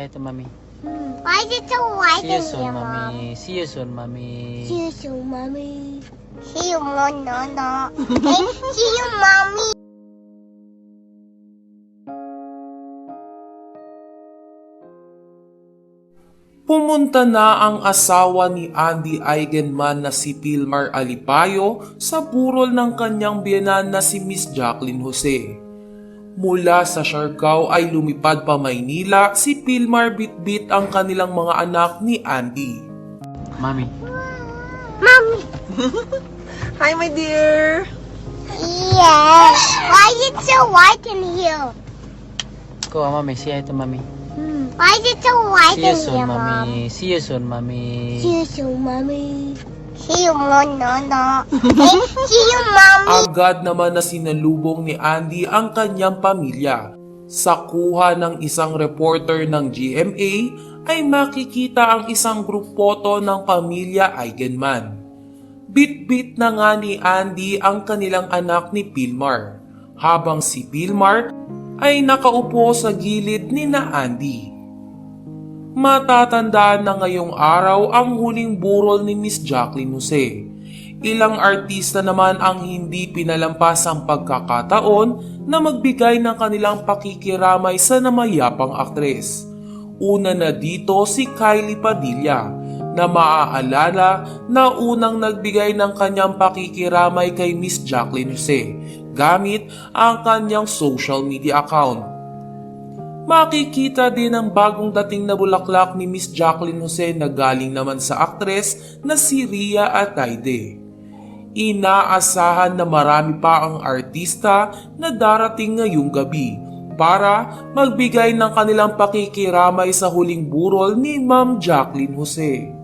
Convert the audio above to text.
Say hi to mommy. Why is it so white See you in soon, here, Mom? mommy. See you soon, mommy. See you soon, Mommy. See you, Mom. No, no. Hey, see you, Mommy. Pumunta na ang asawa ni Andy Eigenman na si Pilmar Alipayo sa burol ng kanyang biyanan na si Miss Jacqueline Jose. Mula sa Siargao ay lumipad pa Maynila si Pilmar bitbit ang kanilang mga anak ni Andy. Mommy. Mommy. Hi, my dear. Yes. Why is it so white in here? Go, mommy. Say hi to mommy. Why is it so white See you in soon, here, Mom? mommy. See you soon, mommy. See you soon, Mommy. See you, Mom. No, no. Hey, see you, Mommy. Agad naman na sinalubong ni Andy ang kanyang pamilya. Sa kuha ng isang reporter ng GMA ay makikita ang isang group photo ng pamilya Eigenman. Bit-bit na nga ni Andy ang kanilang anak ni Pilmar, habang si Pilmar ay nakaupo sa gilid ni na Andy. Matatandaan na ngayong araw ang huling burol ni Miss Jacqueline Jose. Ilang artista naman ang hindi pinalampas ang pagkakataon na magbigay ng kanilang pakikiramay sa namayapang aktres. Una na dito si Kylie Padilla na maaalala na unang nagbigay ng kanyang pakikiramay kay Miss Jacqueline Jose gamit ang kanyang social media account. Makikita din ang bagong dating na bulaklak ni Miss Jacqueline Jose na galing naman sa aktres na si Ria Ataide. Inaasahan na marami pa ang artista na darating ngayong gabi para magbigay ng kanilang pakikiramay sa huling burol ni Ma'am Jacqueline Jose.